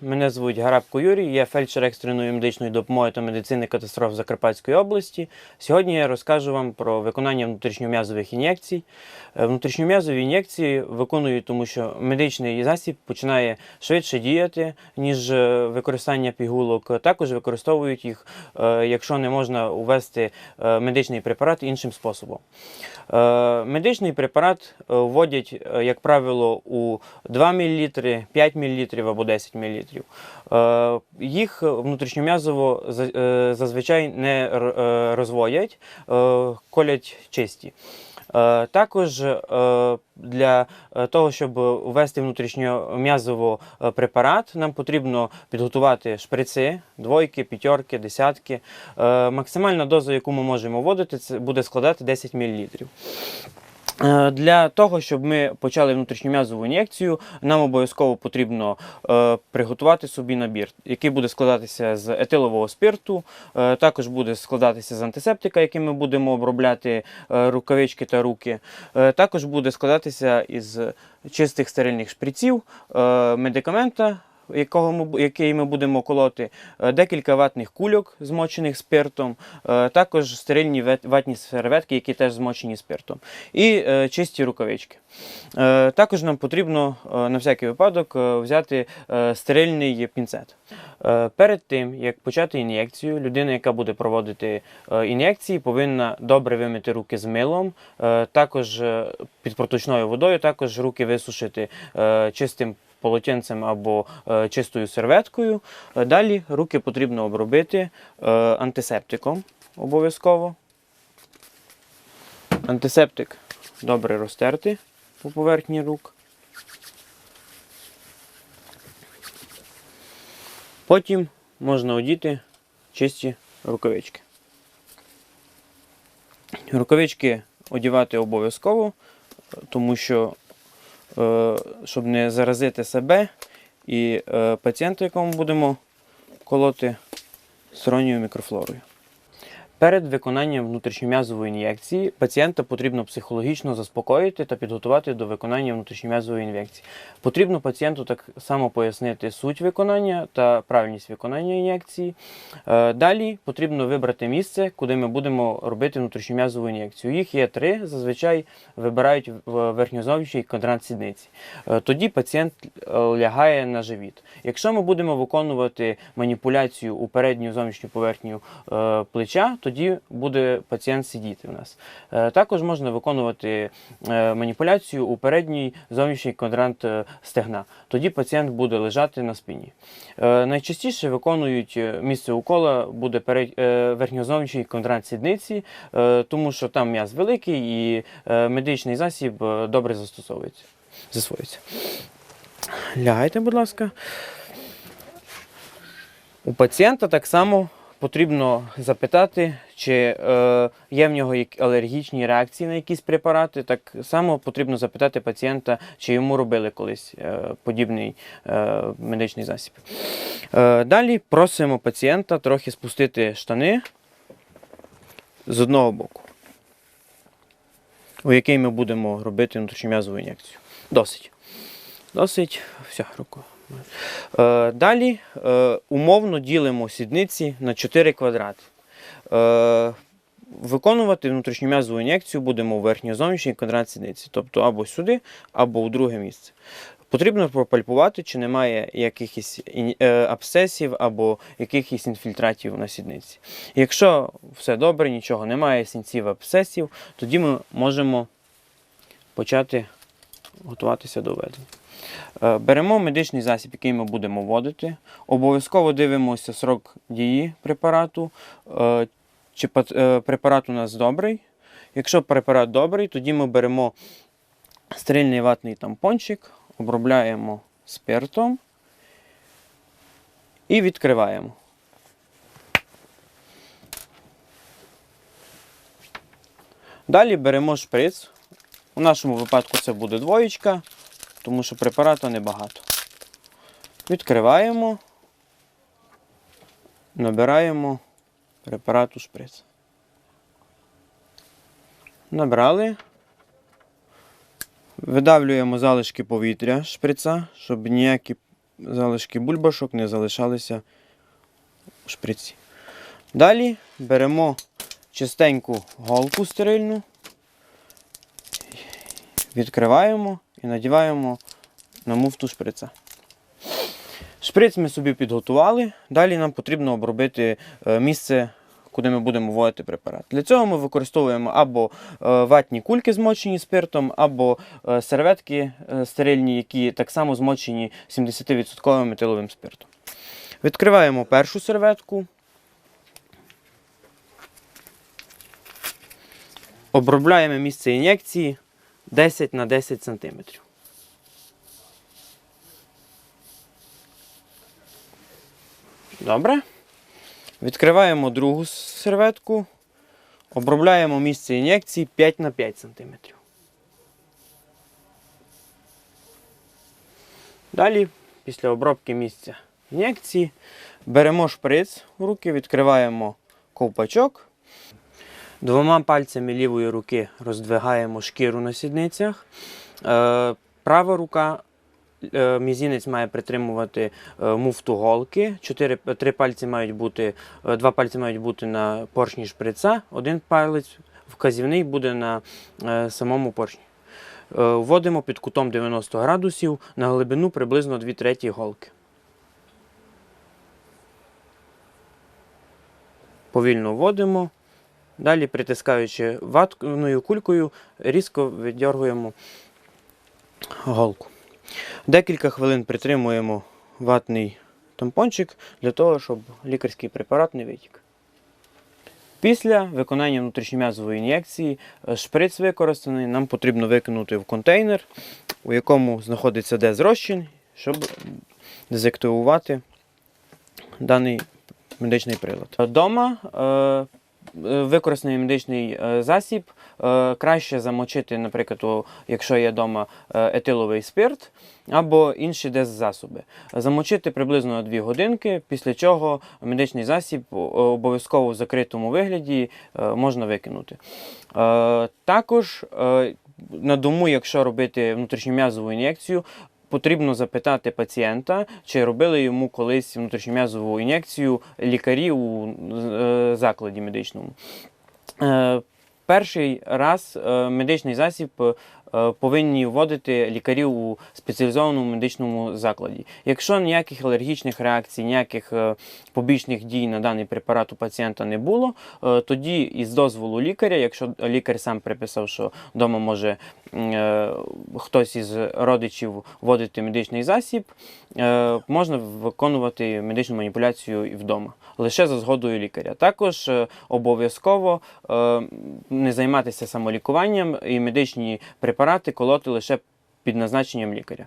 Мене звуть Гарабко Юрій, я фельдшер екстреної медичної допомоги та медицини катастроф Закарпатської області. Сьогодні я розкажу вам про виконання внутрішньом'язових ін'єкцій. Е, Внутрішньом'язові ін'єкції виконують, тому що медичний засіб починає швидше діяти, ніж е, використання пігулок. Також використовують їх, е, якщо не можна ввести е, медичний препарат іншим способом. Медичний препарат вводять, як правило, у 2 мл, 5 мл або 10 мл. Е, Їх внутрішньом'язово е, зазвичай не е, розводять, колять чисті. Також для того, щоб ввести внутрішньом'язово препарат, нам потрібно підготувати шприци, двойки, п'ятерки, десятки. Максимальна доза, яку ми можемо вводити, це буде складати 10 мл. Е, Для того, щоб ми почали внутрішньом'язову ін'єкцію, нам обов'язково потрібно е, приготувати собі набір, який буде складатися з етилового спирту, е, також буде складатися з антисептика, яким ми будемо обробляти рукавички та руки. Також буде складатися із чистих стерильних шприців, медикамента. Якого ми, який ми будемо колоти, е, декілька ватних кульок, змочених спиртом, е, також стерильні ватні серветки, які теж змочені спиртом, і е, чисті рукавички. Також нам потрібно на всякий випадок взяти стерильний пінцет. Перед тим, як почати ін'єкцію, людина, яка буде проводити ін'єкції, повинна добре вимити руки з милом, також під проточною водою, також руки висушити чистим полотенцем або е, чистою серветкою. Е, Далі руки потрібно обробити е, антисептиком обов'язково. Антисептик добре розтерти по поверхні рук. Потім можна одіти чисті рукавички. Рукавички одівати обов'язково, тому що, щоб не заразити себе і пацієнту, пацієнта, якому будемо колоти сторонньою мікрофлорою. Перед виконанням внутрішньом'язової ін'єкції пацієнта потрібно психологічно заспокоїти та підготувати до виконання внутрішньом'язової ін'єкції. Потрібно пацієнту так само пояснити суть виконання та правильність виконання ін'єкції. Е, Далі потрібно вибрати місце, куди ми будемо робити внутрішньом'язову ін'єкцію. Їх є три. Зазвичай вибирають в верхньозовнішній квадрант сідниці. Е, Тоді пацієнт е, лягає на живіт. Якщо ми будемо виконувати маніпуляцію у передню зовнішню поверхню плеча, тоді буде пацієнт сидіти у нас. Е, Також можна виконувати е, маніпуляцію у передній зовнішній квадрант е, стегна. Тоді пацієнт буде лежати на спині. Найчастіше виконують місце укола буде верхньозовнішній квадрант сідниці, тому що там м'яз великий і медичний засіб добре застосовується. Засвоюється. Лягайте, будь ласка. У пацієнта так само потрібно запитати, чи е, є в нього алергічні реакції на якісь препарати. Так само потрібно запитати пацієнта, чи йому робили колись е, подібний е, медичний засіб. Е, далі просимо пацієнта трохи спустити штани з одного боку, у який ми будемо робити внутрішньом'язову ін'єкцію. Досить. Досить. Все, руку. Е, далі е, умовно ділимо сідниці на 4 квадрати. Е, виконувати внутрішньом'язову ін'єкцію будемо у верхньо-зовнішній квадрат сідниці, тобто або сюди, або у друге місце. Потрібно пропальпувати, чи немає якихось абсцесів або якихось інфільтратів на сідниці. Якщо все добре, нічого немає, сінців абсцесів, тоді ми можемо почати готуватися до введення. Е, Беремо медичний засіб, який ми будемо вводити. Обов'язково дивимося срок дії препарату. е, Чи е, препарат у нас добрий. Якщо препарат добрий, тоді ми беремо стерильний ватний тампончик, обробляємо спиртом і відкриваємо. Далі беремо шприц. У нашому випадку це буде двоєчка, тому що препарату небагато. Відкриваємо, набираємо препарат у шприц. Набрали. Видавлюємо залишки повітря шприца, щоб ніякі залишки бульбашок не залишалися у шприці. Далі беремо чистеньку голку стерильну, відкриваємо і надіваємо на муфту шприца. Шприц ми собі підготували. Далі нам потрібно обробити е, місце, куди ми будемо вводити препарат. Для цього ми використовуємо або е, ватні кульки, змочені спиртом, або е, серветки стерильні, які так само змочені 70% метиловим спиртом. Відкриваємо першу серветку. Обробляємо місце ін'єкції 10 на 10 см. Добре. Відкриваємо другу серветку. Обробляємо місце ін'єкції 5 на 5 см. Далі, після обробки місця ін'єкції, беремо шприц в руки, відкриваємо ковпачок. Двома пальцями лівої руки роздвигаємо шкіру на сідницях. Е, права рука е, мізинець має притримувати е, муфту голки. Три пальці мають бути, два пальці мають бути на поршні шприца, один палець вказівний буде на самому поршні. Вводимо під кутом 90 градусів на глибину приблизно 2 треті голки. Повільно вводимо. Далі, притискаючи ватною кулькою, різко віддергуємо голку. Декілька хвилин притримуємо ватний тампончик для того, щоб лікарський препарат не витік. Після виконання внутрішньом'язової ін'єкції е, шприц використаний, нам потрібно викинути в контейнер, у якому знаходиться дезрозчин, щоб дезактивувати даний медичний прилад. Дома е, використаний медичний е, засіб е, краще замочити, наприклад, якщо є вдома етиловий спирт або інші деззасоби. Замочити приблизно 2 годинки, після чого медичний засіб обов'язково в закритому вигляді е, можна викинути. Е, Також е, на дому, якщо робити внутрішньом'язову ін'єкцію, потрібно запитати пацієнта, чи робили йому колись внутрішньом'язову ін'єкцію лікарі у е, закладі медичному. Е, Перший раз е, медичний засіб повинні вводити лікарі у спеціалізованому медичному закладі. Якщо ніяких алергічних реакцій, ніяких е, побічних дій на даний препарат у пацієнта не було, е, тоді із дозволу лікаря, якщо лікар сам приписав, що вдома може е, хтось із родичів вводити медичний засіб, е, можна виконувати медичну маніпуляцію і вдома, лише за згодою лікаря. Також е, обов'язково е, не займатися самолікуванням і медичні препарати колоти лише під назначенням лікаря.